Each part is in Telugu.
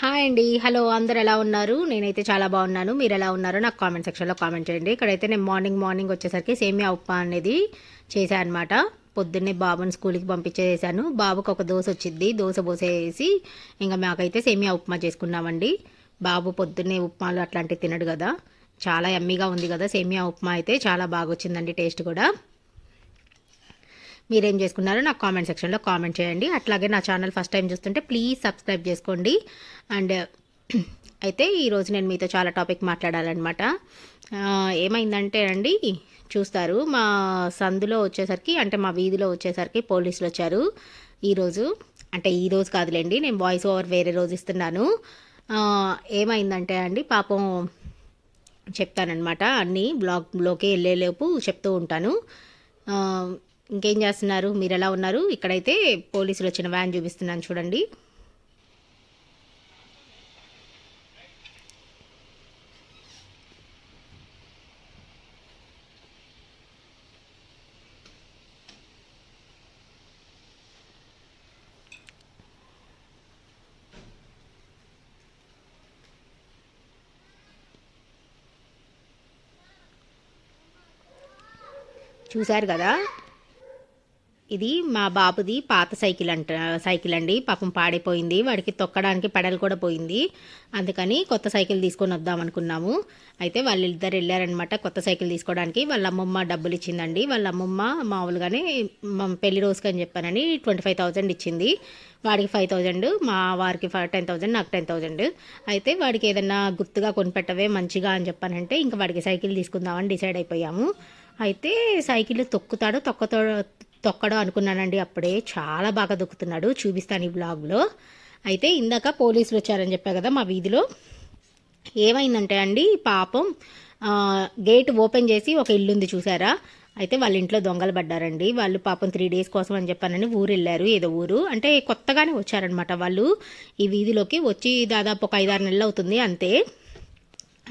హాయ్ అండి హలో అందరు ఎలా ఉన్నారు? నేనైతే చాలా బాగున్నాను. మీరు ఎలా ఉన్నారో? నాకు కామెంట్ సెక్షన్లో కామెంట్ చేయండి. ఇక్కడైతే నేను మార్నింగ్ మార్నింగ్ వచ్చేసరికి సేమియా ఉప్మా అనేది చేశాను అనమాట పొద్దున్నే బాబుని స్కూల్కి పంపించేసాను బాబుకి ఒక దోశ వచ్చింది. దోశ పోసేసి ఇంకా మాకైతే సేమియా ఉప్మా చేసుకున్నామండి. బాబు పొద్దున్నే ఉప్మాలు అట్లాంటివి తినడు కదా. చాలా ఎమ్మీగా ఉంది కదా. సేమియా ఉప్మా అయితే చాలా బాగా వచ్చిందండి టేస్ట్ కూడా. మీరేం చేసుకున్నారో నాకు కామెంట్ సెక్షన్లో కామెంట్ చేయండి. అట్లాగే నా ఛానల్ ఫస్ట్ టైం చూస్తుంటే ప్లీజ్ సబ్స్క్రైబ్ చేసుకోండి. అండ్ అయితే ఈరోజు నేను మీతో చాలా టాపిక్ మాట్లాడాలన్నమాట. ఏమైందంటే అండి చూస్తారు మా సందులో వచ్చేసరికి అంటే మా వీధిలో వచ్చేసరికి పోలీసులు వచ్చారు. ఈరోజు అంటే ఈరోజు కాదులేండి నేను వాయిస్ ఓవర్ వేరే రోజు ఇస్తున్నాను. ఏమైందంటే అండి పాపం చెప్తానమాట అన్నీ బ్లాగ్లోకి వెళ్ళేలోపు చెప్తూ ఉంటాను. ఇంకేం చేస్తున్నారు? మీరు ఎలా ఉన్నారు? ఇక్కడైతే పోలీసులు వచ్చిన వ్యాన్ చూపిస్తున్నాను చూడండి. చూశారు కదా? ఇది మా బాబుది పాత సైకిల్ అంట సైకిల్ అండి. పాపం పాడైపోయింది. వాడికి తొక్కడానికి పెడల్ కూడా పోయింది. అందుకని కొత్త సైకిల్ తీసుకొని వద్దాం అనుకున్నాము. అయితే వాళ్ళిద్దరు వెళ్ళారనమాట కొత్త సైకిల్ తీసుకోవడానికి. వాళ్ళ అమ్మమ్మ డబ్బులు ఇచ్చిందండి. వాళ్ళ అమ్మమ్మ మామూలుగానే మా పెళ్ళి రోజుకి అని చెప్పానని ట్వంటీ ఫైవ్ థౌజండ్ ఇచ్చింది. వాడికి ఫైవ్ థౌజండ్ మా వారికి ఫైవ్ టెన్ థౌజండ్ నాకు టెన్ థౌజండ్. అయితే వాడికి ఏదన్నా గుర్తుగా కొనిపెట్టవే మంచిగా అని చెప్పానంటే ఇంకా వాడికి సైకిల్ తీసుకుందామని డిసైడ్ అయిపోయాము. అయితే సైకిల్ తొక్కుతాడు తొక్కతో తొక్కడం అనుకున్నానండి. అప్పుడే చాలా బాగా దొక్కుతున్నాడు చూపిస్తాను ఈ బ్లాగ్లో. అయితే ఇందాక పోలీసులు వచ్చారని చెప్పా కదా మా వీధిలో. ఏమైందంటే అండి పాపం గేట్ ఓపెన్ చేసి ఒక ఇల్లు ఉంది చూసారా? అయితే వాళ్ళ ఇంట్లో దొంగలు పడ్డారండి. వాళ్ళు పాపం త్రీ డేస్ కోసం అని చెప్పానని ఊరు వెళ్ళారు ఏదో ఊరు. అంటే కొత్తగానే వచ్చారనమాట వాళ్ళు. ఈ వీధిలోకి వచ్చి దాదాపు ఒక ఐదారు నెలలు అవుతుంది అంతే.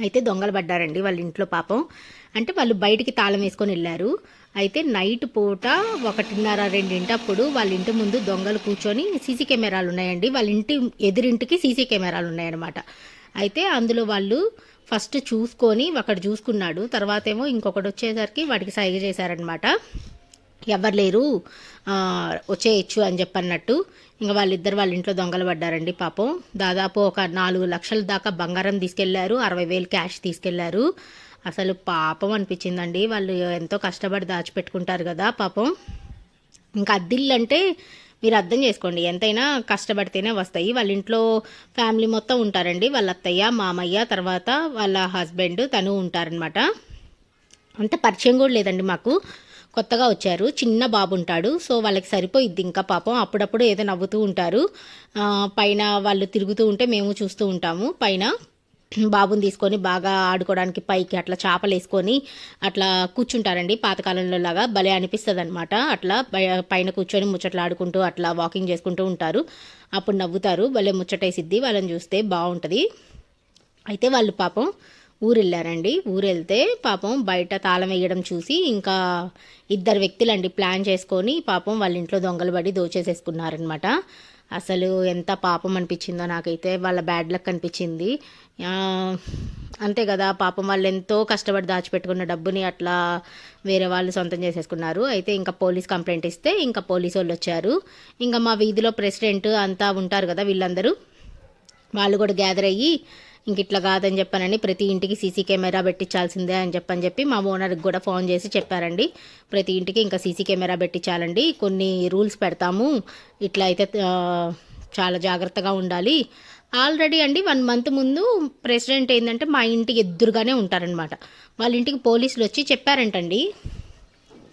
అయితే దొంగలు పడ్డారండి వాళ్ళ ఇంట్లో పాపం. అంటే వాళ్ళు బయటికి తాళం వేసుకొని వెళ్ళారు. అయితే నైట్ పూట ఒకటిన్నర రెండింటప్పుడు వాళ్ళ ఇంటి ముందు దొంగలు కూర్చొని సీసీ కెమెరాలు ఉన్నాయండి. వాళ్ళ ఇంటి ఎదురింటికి సీసీ కెమెరాలు ఉన్నాయన్నమాట. అయితే అందులో వాళ్ళు ఫస్ట్ చూసుకొని ఒకడు చూసుకున్నాడు. తర్వాత ఏమో ఇంకొకటి వచ్చేసరికి వాడికి సైగ చేశారనమాట ఎవరు లేరు వచ్చేయచ్చు అని చెప్పన్నట్టు ఇంకా వాళ్ళిద్దరు వాళ్ళ ఇంట్లో దొంగలు పడ్డారండి పాపం. దాదాపు ఒక నాలుగు లక్షల దాకా బంగారం తీసుకెళ్ళారు అరవై వేలు క్యాష్ తీసుకెళ్ళారు. అసలు పాపం అనిపించిందండి. వాళ్ళు ఎంతో కష్టపడి దాచిపెట్టుకుంటారు కదా పాపం. ఇంకా అద్దిల్లు అంటే మీరు అర్థం చేసుకోండి. ఎంతైనా కష్టపడితేనే వస్తాయి. వాళ్ళ ఇంట్లో ఫ్యామిలీ మొత్తం ఉంటారండి. వాళ్ళ అత్తయ్య మామయ్య తర్వాత వాళ్ళ హస్బెండ్ తను ఉంటారనమాట అంత పరిచయం కూడా లేదండి మాకు. కొత్తగా వచ్చారు. చిన్న బాబు ఉంటాడు. సో వాళ్ళకి సరిపోయిద్ది ఇంకా పాపం. అప్పుడప్పుడు ఏదో నవ్వుతూ ఉంటారు. పైన వాళ్ళు తిరుగుతూ ఉంటే మేము చూస్తూ ఉంటాము. పైన బాబుని తీసుకొని బాగా ఆడుకోవడానికి పైకి అట్లా చేపలు వేసుకొని అట్లా కూర్చుంటారండి. పాతకాలంలో లాగా భలే అనిపిస్తుంది అనమాట అట్లా పై- పైన కూర్చొని ముచ్చట్లు ఆడుకుంటూ అట్లా వాకింగ్ చేసుకుంటూ ఉంటారు. అప్పుడు నవ్వుతారు. భలే ముచ్చటేసిద్ది. వాళ్ళని చూస్తే బాగుంటుంది అయితే వాళ్ళు పాపం ఊరు వెళ్ళారండి ఊరు వెళ్తే పాపం బయట తాళం వేయడం చూసి ఇంకా ఇద్దరు వ్యక్తులండి ప్లాన్ చేసుకొని పాపం వాళ్ళ ఇంట్లో దొంగలు పడి దోచేసేసుకున్నారనమాట అసలు ఎంత పాపం అనిపించిందో నాకైతే. వాళ్ళ బ్యాడ్ లక్ అనిపించింది అంతే కదా పాపం వాళ్ళు ఎంతో కష్టపడి దాచిపెట్టుకున్న డబ్బుని అట్లా వేరే వాళ్ళు సొంతం చేసేసుకున్నారు. అయితే ఇంకా పోలీస్ కంప్లైంట్ ఇస్తే ఇంకా పోలీసు వాళ్ళు వచ్చారు. ఇంకా మా వీధిలో ప్రెసిడెంట్ అంతా ఉంటారు కదా వీళ్ళందరూ. వాళ్ళు కూడా గ్యాదర్ అయ్యి ఇంక ఇట్లా కాదని చెప్పానని ప్రతి ఇంటికి సీసీ కెమెరా పెట్టించాల్సిందే అని చెప్పని చెప్పి మా ఓనర్కి కూడా ఫోన్ చేసి చెప్పారండి. ప్రతి ఇంటికి ఇంకా సీసీ కెమెరా పెట్టించాలండి. కొన్ని రూల్స్ పెడతాము. ఇట్లా అయితే చాలా జాగ్రత్తగా ఉండాలి. ఆల్రెడీ అండి వన్ మంత్ ముందు ప్రెసిడెంట్ ఏంటంటే మా ఇంటికి ఎదురుగానే ఉంటారనమాట వాళ్ళ ఇంటికి పోలీసులు వచ్చి చెప్పారంటండి.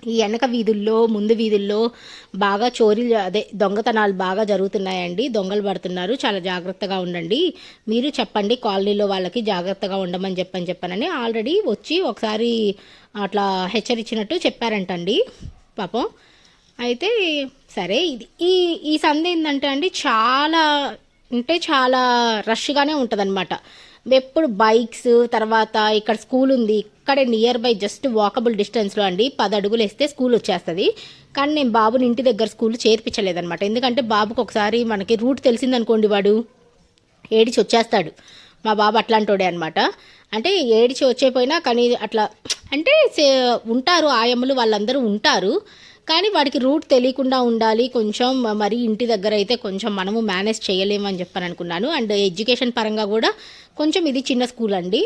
ఈ వెనక వీధుల్లో ముందు వీధుల్లో బాగా చోరీలు అదే దొంగతనాలు బాగా జరుగుతున్నాయండి. దొంగలు పడుతున్నారు. చాలా జాగ్రత్తగా ఉండండి. మీరు చెప్పండి కాలనీలో వాళ్ళకి జాగ్రత్తగా ఉండమని చెప్పని చెప్పానని ఆల్రెడీ వచ్చి ఒకసారి అట్లా హెచ్చరించినట్టు చెప్పారంటండి పాపం. అయితే సరే ఇది. ఈ ఈ సంధి ఏంటంటే అండి చాలా అంటే చాలా రష్గానే ఉంటుందన్నమాట. ఎప్పుడు బైక్స్ తర్వాత ఇక్కడ స్కూల్ ఉంది ఇక్కడే నియర్ బై జస్ట్ వాకబుల్ డిస్టెన్స్లో అండి పది అడుగులు వేస్తే స్కూల్ వచ్చేస్తుంది. కానీ నేను బాబుని ఇంటి దగ్గర స్కూల్ చేర్పించలేదన్నమాట. ఎందుకంటే బాబుకు ఒకసారి మనకి రూట్ తెలిసిందనుకోండి వాడు ఏడిచి వచ్చేస్తాడు. మా బాబు అట్లాంటోడే అనమాట అంటే ఏడిచి వచ్చేపోయినా కానీ అట్లా అంటే సే- ఉంటారు ఆయమ్మలు వాళ్ళందరూ ఉంటారు. కానీ వాడికి రూట్ తెలియకుండా ఉండాలి. కొంచెం మరి ఇంటి దగ్గర అయితే కొంచెం మనము మేనేజ్ చేయలేము అని చెప్పని అనుకున్నాను. అండ్ ఎడ్యుకేషన్ పరంగా కూడా కొంచెం ఇది చిన్న స్కూల్ అండి.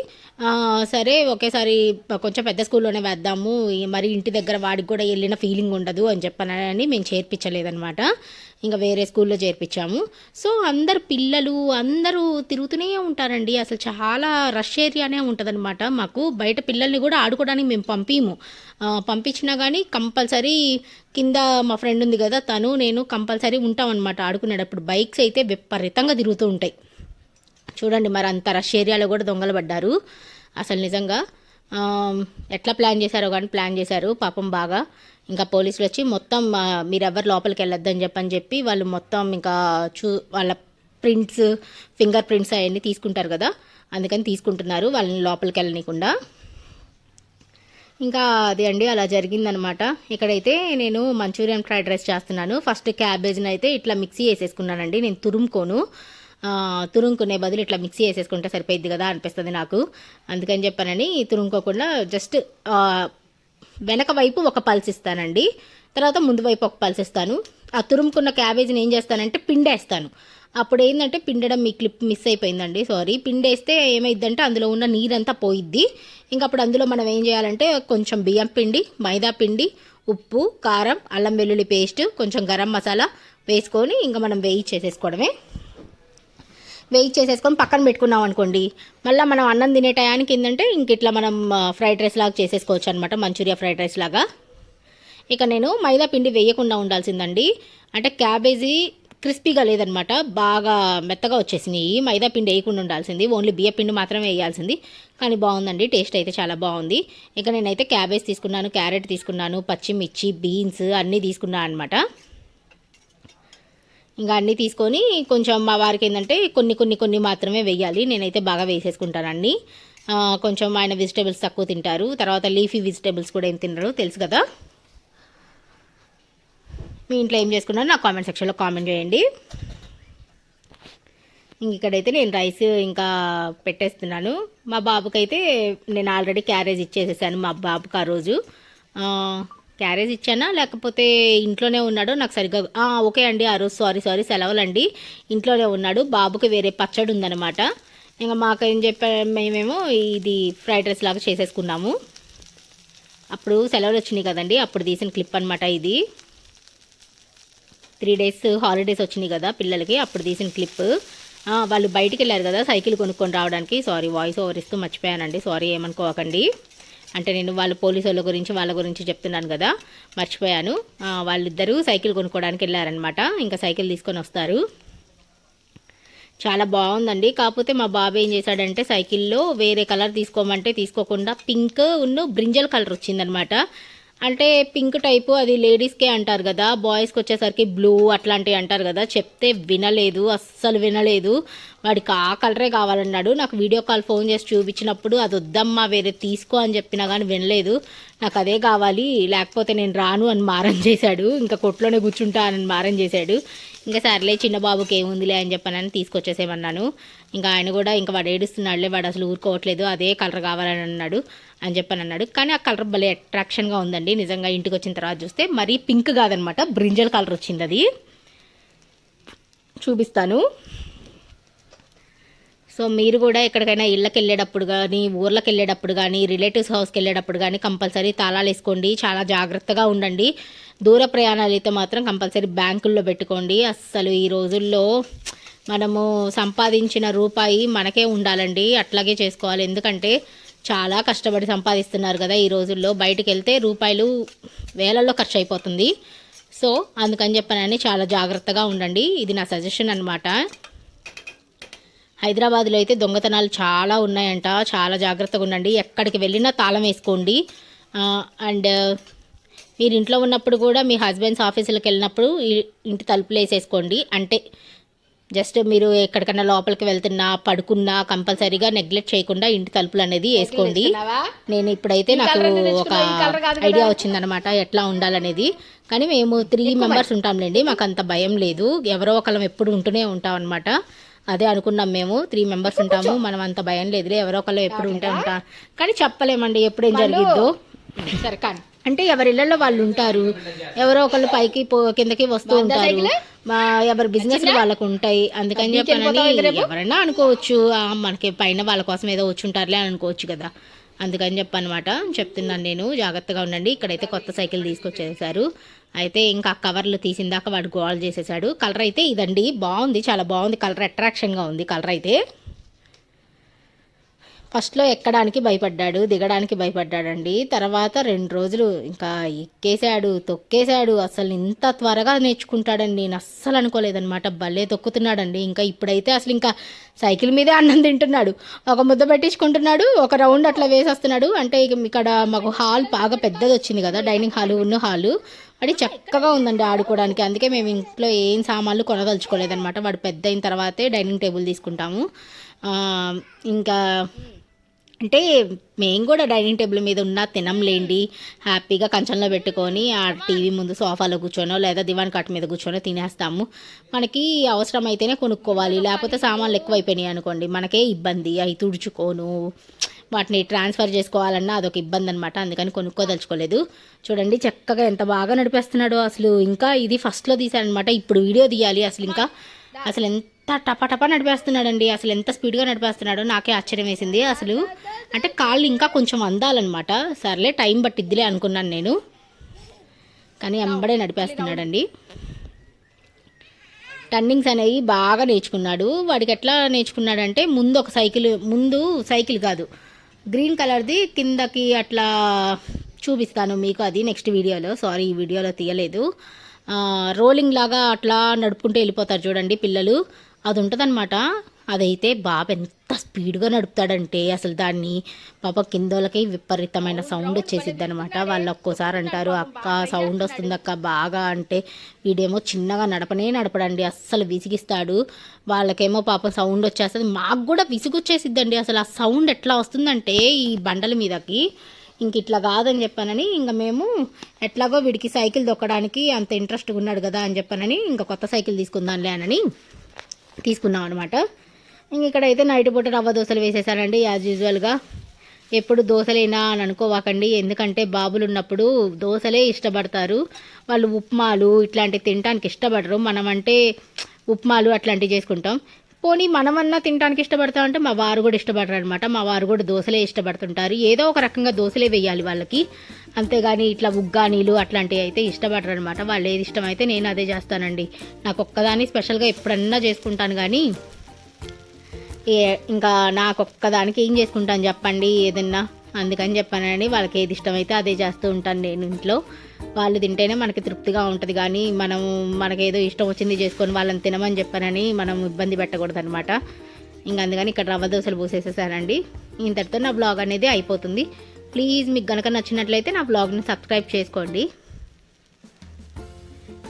సరే ఒకేసారి కొంచెం పెద్ద స్కూల్లోనే వేద్దాము. మరి ఇంటి దగ్గర వాడికి కూడా వెళ్ళిన ఫీలింగ్ ఉండదు అని చెప్పనని మేము చేర్పించలేదన్నమాట. ఇంకా వేరే స్కూల్లో చేర్పించాము. సో అందరు పిల్లలు అందరూ తిరుగుతూనే ఉంటారండి. అసలు చాలా రష్ ఏరియానే ఉంటుందన్నమాట మాకు. బయట పిల్లల్ని కూడా ఆడుకోవడానికి మేము పంపిము. పంపించినా కానీ కంపల్సరీ కింద మా ఫ్రెండ్ ఉంది కదా తను నేను కంపల్సరీ ఉంటాం అనమాట ఆడుకునేటప్పుడు. బైక్స్ అయితే విపరీతంగా తిరుగుతూ ఉంటాయి. చూడండి మరి అంత రష్ ఏరియాలో కూడా దొంగలు పడ్డారు. అసలు నిజంగా ఎట్లా ప్లాన్ చేశారో కానీ ప్లాన్ చేశారు. పాపం బాగా. ఇంకా పోలీసులు వచ్చి మొత్తం ఆ, మీరెవ్వరు లోపలికి వెళ్ళొద్దని చెప్పని చెప్పి వాళ్ళు మొత్తం ఇంకా చూ వాళ్ళ ప్రింట్స్ ఫింగర్ ప్రింట్స్ అవన్నీ తీసుకుంటారు కదా. అందుకని తీసుకుంటున్నారు. వాళ్ళని లోపలికి వెళ్ళనీయకుండా. ఇంకా అది అండి అలా జరిగిందనమాట ఇక్కడైతే నేను మంచూరియన్ ఫ్రైడ్ రైస్ చేస్తున్నాను. ఫస్ట్ క్యాబేజ్ని అయితే ఇట్లా మిక్సీ వేసేసుకున్నానండి. నేను తురుముకోను. తురుముకునే బదులు ఇట్లా మిక్సీ వేసేసుకుంటే సరిపోయిద్ది కదా అనిపిస్తుంది నాకు. అందుకని చెప్పానని తురుముకోకుండా జస్ట్ వెనక వైపు ఒక పల్స్ ఇస్తానండి. తర్వాత ముందు వైపు ఒక పల్స్ ఇస్తాను. ఆ తురుముకున్న క్యాబేజీని ఏం చేస్తానంటే పిండేస్తాను. అప్పుడు ఏంటంటే పిండడం మీ క్లిప్ మిస్ అయిపోయిందండి సారీ. పిండేస్తే ఏమైందంటే అందులో ఉన్న నీరంతా పోయిద్ది. ఇంకా అప్పుడు అందులో మనం ఏం చేయాలంటే కొంచెం బియ్యం పిండి మైదా పిండి ఉప్పు కారం అల్లం వెల్లుల్లి పేస్ట్ కొంచెం గరం మసాలా వేసుకొని ఇంకా మనం వేయి చేసేసుకోవడమే వెయిట్ చేసేసుకొని పక్కన పెట్టుకున్నాం అనుకోండి మళ్ళీ మనం అన్నం తినే టయానికి ఏంటంటే ఇంక ఇట్లా మనం ఫ్రైడ్ రైస్ లాగా చేసేసుకోవచ్చు అనమాట మంచూరియా ఫ్రైడ్ రైస్ లాగా. ఇక నేను మైదా పిండి వేయకుండా ఉండాల్సిందండి. అంటే క్యాబేజీ క్రిస్పీగా లేదనమాట బాగా మెత్తగా వచ్చేసినాయి మైదా పిండి వేయకుండా ఉండాల్సింది. ఓన్లీ బియ్య పిండి మాత్రమే వేయాల్సింది. కానీ బాగుందండి టేస్ట్ అయితే చాలా బాగుంది. ఇక నేనైతే క్యాబేజ్ తీసుకున్నాను క్యారెట్ తీసుకున్నాను పచ్చిమిర్చి బీన్స్ అన్నీ తీసుకున్నాను అనమాట ఇంకా అన్నీ తీసుకొని కొంచెం మా వారికి ఏంటంటే కొన్ని కొన్ని కొన్ని మాత్రమే వేయాలి నేనైతే బాగా వేసేసుకుంటాను అన్ని కొంచెం ఆయన వెజిటేబుల్స్ తక్కువ తింటారు. తర్వాత లీఫీ వెజిటేబుల్స్ కూడా ఏం తినరు తెలుసు కదా? మీ ఇంట్లో ఏం చేసుకున్నారో నా కామెంట్ సెక్షన్లో కామెంట్ చేయండి. ఇక్కడైతే నేను రైస్ ఇంకా పెట్టేస్తున్నాను. మా బాబుకైతే నేను ఆల్రెడీ క్యారేజ్ ఇచ్చేసేసాను మా బాబుకి ఆ రోజు. క్యారేజ్ ఇచ్చానా? లేకపోతే ఇంట్లోనే ఉన్నాడు నాకు సరిగ్గా ఓకే అండి ఆ రోజు సారీ సారీ సెలవులండి. ఇంట్లోనే ఉన్నాడు బాబుకి వేరే పచ్చడి ఉందన్నమాట. ఇంకా మాకు ఏం చెప్పా మేమేమో ఇది ఫ్రైడ్ రైస్ లాగా చేసేసుకున్నాము. అప్పుడు సెలవులు వచ్చినాయి కదండి అప్పుడు తీసిన క్లిప్ అనమాట ఇది. త్రీ డేస్ హాలిడేస్ వచ్చినాయి కదా పిల్లలకి అప్పుడు తీసిన క్లిప్. వాళ్ళు బయటికి వెళ్ళారు కదా సైకిల్ కొనుక్కొని రావడానికి. సారీ వాయిస్ ఓవర్ ఇస్తూ మర్చిపోయానండి సారీ ఏమనుకోకండి. అంటే నేను వాళ్ళ పోలీసు వాళ్ళ గురించి వాళ్ళ గురించి చెప్తున్నాను కదా. మర్చిపోయాను. వాళ్ళిద్దరూ సైకిల్ కొనుక్కోవడానికి వెళ్ళారనమాట ఇంకా సైకిల్ తీసుకొని వస్తారు. చాలా బాగుందండి. కాకపోతే మా బాబు ఏం చేశాడంటే సైకిల్లో వేరే కలర్ తీసుకోమంటే తీసుకోకుండా పింక్ ఉన్న బ్రింజల్ కలర్ వచ్చిందనమాట అంటే పింక్ టైపు అది లేడీస్కే అంటారు కదా బాయ్స్కి వచ్చేసరికి బ్లూ అట్లాంటివి అంటారు కదా చెప్తే వినలేదు అస్సలు వినలేదు. వాడికి ఆ కలరే కావాలన్నాడు. నాకు వీడియో కాల్ ఫోన్ చేసి చూపించినప్పుడు అది వద్దమ్మా వేరే తీసుకో అని చెప్పినా కానీ వినలేదు. నాకు అదే కావాలి లేకపోతే నేను రాను అని మారం చేశాడు. ఇంకా కొట్లోనే కూర్చుంటా అని మారం చేశాడు. ఇంకా సర్లే చిన్న బాబుకి ఏముందిలే అని చెప్పానని తీసుకొచ్చేసేమన్నాను ఇంకా ఆయన కూడా ఇంకా వాడు ఏడుస్తున్నాడులే వాడు అసలు ఊరుకోవట్లేదు అదే కలర్ కావాలని అన్నాడు అని చెప్పని అన్నాడు. కానీ ఆ కలర్ భలే అట్రాక్షన్గా ఉందండి. నిజంగా ఇంటికి వచ్చిన తర్వాత చూస్తే మరీ పింక్ కాదనమాట బ్రింజల్ కలర్ వచ్చింది అది. చూపిస్తాను. సో మీరు కూడా ఎక్కడికైనా ఇళ్ళకి వెళ్ళేటప్పుడు కానీ ఊర్లకు వెళ్ళేటప్పుడు కానీ రిలేటివ్స్ హౌస్కి వెళ్ళేటప్పుడు కానీ కంపల్సరీ తాళాలు వేసుకోండి. చాలా జాగ్రత్తగా ఉండండి. దూర ప్రయాణాలు అయితే మాత్రం కంపల్సరీ బ్యాంకుల్లో పెట్టుకోండి. అస్సలు ఈ రోజుల్లో మనము సంపాదించిన రూపాయి మనకే ఉండాలండి. అట్లాగే చేసుకోవాలి. ఎందుకంటే చాలా కష్టపడి సంపాదిస్తున్నారు కదా ఈ రోజుల్లో. బయటకు వెళ్తే రూపాయలు వేలల్లో ఖర్చు అయిపోతుంది సో అందుకని చెప్పనని చాలా జాగ్రత్తగా ఉండండి. ఇది నా సజెషన్ అనమాట హైదరాబాద్లో అయితే దొంగతనాలు చాలా ఉన్నాయంట. చాలా జాగ్రత్తగా ఉండండి. ఎక్కడికి వెళ్ళినా తాళం వేసుకోండి. అండ్ మీరు ఇంట్లో ఉన్నప్పుడు కూడా మీ హస్బెండ్స్ ఆఫీసులకు వెళ్ళినప్పుడు ఇంటి తలుపులు వేసేసుకోండి. అంటే జస్ట్ మీరు ఎక్కడికన్నా లోపలికి వెళ్తున్నా పడుకున్నా కంపల్సరీగా నెగ్లెక్ట్ చేయకుండా ఇంటి తలుపులు అనేది వేసుకోండి. నేను ఇప్పుడైతే నాకు ఒక ఐడియా వచ్చిందనమాట ఎట్లా ఉండాలనేది. కానీ మేము త్రీ మెంబర్స్ ఉంటాంలేండి మాకు అంత భయం లేదు. ఎవరో ఒకళ్ళం ఎప్పుడు ఉంటూనే ఉంటాం అనమాట అదే అనుకున్నాం మేము త్రీ మెంబర్స్ ఉంటాము మనం అంత భయం లేదులే ఎవరో ఒకళ్ళు ఎప్పుడు ఉంటే ఉంటా. కానీ చెప్పలేమండి ఎప్పుడు ఏం జరిగిద్దో. సరే కానీ అంటే ఎవరి ఇళ్ళలో వాళ్ళు ఉంటారు ఎవరో ఒకళ్ళు పైకి పో కిందకి వస్తూ ఉంటారు. మా ఎవరి బిజినెస్ వాళ్ళకు ఉంటాయి అందుకని చెప్పానని ఎవరైనా అనుకోవచ్చు. ఆ, మనకి పైన వాళ్ళ కోసం ఏదో వచ్చి ఉంటారులే అని అనుకోవచ్చు కదా. అందుకని చెప్పనమాట. చెప్తున్నాను నేను. జాగ్రత్తగా ఉండండి. ఇక్కడైతే కొత్త సైకిల్ తీసుకొచ్చేసారు. అయితే ఇంకా కవర్లు తీసిందాక వాడు గోల్ చేసేసాడు. కలర్ అయితే ఇదండి. బాగుంది. చాలా బాగుంది. కలర్ అట్రాక్షన్గా ఉంది. కలర్ అయితే. ఫస్ట్లో ఎక్కడానికి భయపడ్డాడు దిగడానికి భయపడ్డాడండి. తర్వాత రెండు రోజులు ఇంకా ఎక్కేశాడు తొక్కేశాడు. అసలు ఇంత త్వరగా నేర్చుకుంటాడండి. నేను అస్సలు అనుకోలేదనమాట భలే తొక్కుతున్నాడండి. ఇంకా ఇప్పుడైతే అసలు ఇంకా సైకిల్ మీదే అన్నం తింటున్నాడు. ఒక ముద్ద పెట్టించుకుంటున్నాడు ఒక రౌండ్ అట్లా వేసేస్తున్నాడు. అంటే ఇక ఇక్కడ మాకు హాల్ బాగా పెద్దది వచ్చింది కదా డైనింగ్ హాలు ఉన్న హాలు. అది చక్కగా ఉందండి ఆడుకోవడానికి. అందుకే మేము ఇంట్లో ఏం సామాన్లు కొనదలుచుకోలేదన్నమాట. వాడు పెద్ద అయిన తర్వాతే డైనింగ్ టేబుల్ తీసుకుంటాము. ఇంకా అంటే మేము కూడా డైనింగ్ టేబుల్ మీద ఉన్న తినంలేండి. హ్యాపీగా కంచంలో పెట్టుకొని ఆ టీవీ ముందు సోఫాలో కూర్చోనో లేదా దివాన్ కట్ మీద కూర్చోనో తినేస్తాము. మనకి అవసరం అయితేనే కొనుక్కోవాలి. లేకపోతే సామాన్లు ఎక్కువైపోయినాయి అనుకోండి. మనకే ఇబ్బంది. అవి తుడుచుకోను. వాటిని ట్రాన్స్ఫర్ చేసుకోవాలన్నా అదొక ఇబ్బంది అనమాట అందుకని కొనుక్కోదలుచుకోలేదు. చూడండి చక్కగా ఎంత బాగా నడిపేస్తున్నాడో అసలు. ఇంకా ఇది ఫస్ట్లో తీశాడనమాట ఇప్పుడు వీడియో తీయాలి అసలు ఇంకా. అసలు ఎంత టపాటపా నడిపేస్తున్నాడండి. అసలు ఎంత స్పీడ్గా నడిపేస్తున్నాడో నాకే ఆశ్చర్యం వేసింది. అసలు అంటే కాళ్ళు ఇంకా కొంచెం అందాలన్నమాట. సర్లే టైం పట్టిద్దిలే అనుకున్నాను నేను. కానీ ఎంబడే నడిపేస్తున్నాడండి. టర్నింగ్స్ అనేవి బాగా నేర్చుకున్నాడు. వాడికి ఎట్లా నేర్చుకున్నాడంటే ముందు ఒక సైకిల్ ముందు సైకిల్ కాదు. గ్రీన్ కలర్ది కిందకి అట్లా చూపిస్తాను మీకు అది నెక్స్ట్ వీడియోలో. సారీ ఈ వీడియోలో తీయలేదు. రోలింగ్ లాగా అట్లా నడుపుకుంటూ వెళ్ళిపోతారు చూడండి పిల్లలు. అది ఉంటుందన్నమాట అదైతే బాబు ఎంత స్పీడ్గా నడుపుతాడంటే అసలు దాన్ని పాప కిందోళ్ళకి విపరీతమైన సౌండ్ వచ్చేసిద్ది అనమాట వాళ్ళు ఒక్కోసారి అంటారు అక్క సౌండ్ వస్తుంది అక్క బాగా. అంటే వీడేమో చిన్నగా నడపనే నడపడండి అస్సలు విసిగిస్తాడు. వాళ్ళకేమో పాపం సౌండ్ వచ్చేస్తుంది. మాకు కూడా విసిగొచ్చేసిద్దండి. అసలు ఆ సౌండ్ ఎట్లా వస్తుందంటే ఈ బండల మీదకి. ఇంక ఇట్లా కాదని చెప్పానని ఇంకా మేము ఎట్లాగో వీడికి సైకిల్ దొక్కడానికి అంత ఇంట్రెస్ట్గా ఉన్నాడు కదా అని చెప్పానని ఇంకా కొత్త సైకిల్ తీసుకుందాంలే అనని తీసుకున్నాం అనమాట ఇంక ఇక్కడైతే నైట్ పూట రవ్వ దోశలు వేసేసానండి యాజ్ యూజువల్గా ఎప్పుడు దోశలేనా అని అనుకోవాకండి ఎందుకంటే బాబులు ఉన్నప్పుడు దోశలే ఇష్టపడతారు. వాళ్ళు ఉప్మాలు ఇట్లాంటివి తినడానికి ఇష్టపడరు. మనం అంటే ఉప్మాలు అట్లాంటివి చేసుకుంటాం. పోనీ మనమన్నా తినడానికి ఇష్టపడతాం అంటే మా వారు కూడా ఇష్టపడరు అనమాట మా వారు కూడా దోశలే ఇష్టపడుతుంటారు. ఏదో ఒక రకంగా దోశలే వేయాలి వాళ్ళకి. అంతేగాని ఇట్లా ఉగ్గానీలు అట్లాంటివి అయితే ఇష్టపడరు అనమాట వాళ్ళు ఏది ఇష్టమైతే నేను అదే చేస్తానండి. నాకు ఒక్కదాన్ని స్పెషల్గా ఎప్పుడన్నా చేసుకుంటాను కానీ ఏ ఇంకా నాకు ఒక్కదానికి ఏం చేసుకుంటాను చెప్పండి ఏదన్నా? అందుకని చెప్పానండి. వాళ్ళకి ఏది ఇష్టమైతే అదే చేస్తూ ఉంటాను నేను ఇంట్లో. వాళ్ళు తింటేనే మనకి తృప్తిగా ఉంటుంది. కానీ మనం మనకి ఏదో ఇష్టం వచ్చింది చేసుకొని వాళ్ళని తినమని చెప్పానని మనం ఇబ్బంది పెట్టకూడదు అనమాట ఇంకా అందుకని ఇక్కడ రవ్వ దోశలు పోసేసేసానండి. ఇంతటితో నా బ్లాగ్ అనేది అయిపోతుంది. ప్లీజ్ మీకు కనుక నచ్చినట్లయితే నా బ్లాగ్ని సబ్స్క్రైబ్ చేసుకోండి.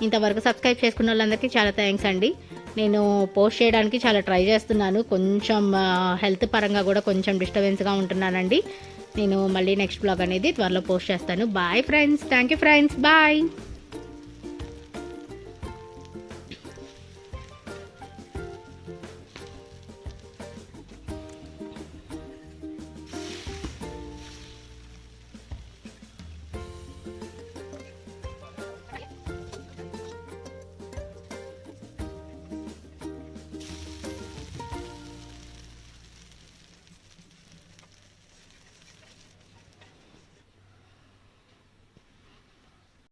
ఇంతవరకు సబ్స్క్రైబ్ చేసుకున్న వాళ్ళందరికీ చాలా థ్యాంక్స్ అండి. నేను పోస్ట్ చేయడానికి చాలా ట్రై చేస్తున్నాను. కొంచెం హెల్త్ పరంగా కూడా కొంచెం డిస్టర్బెన్స్గా ఉంటున్నానండి. నేను మళ్ళీ నెక్స్ట్ బ్లాగ్ అనేది త్వరలో పోస్ట్ చేస్తాను. Bye friends thank you friends bye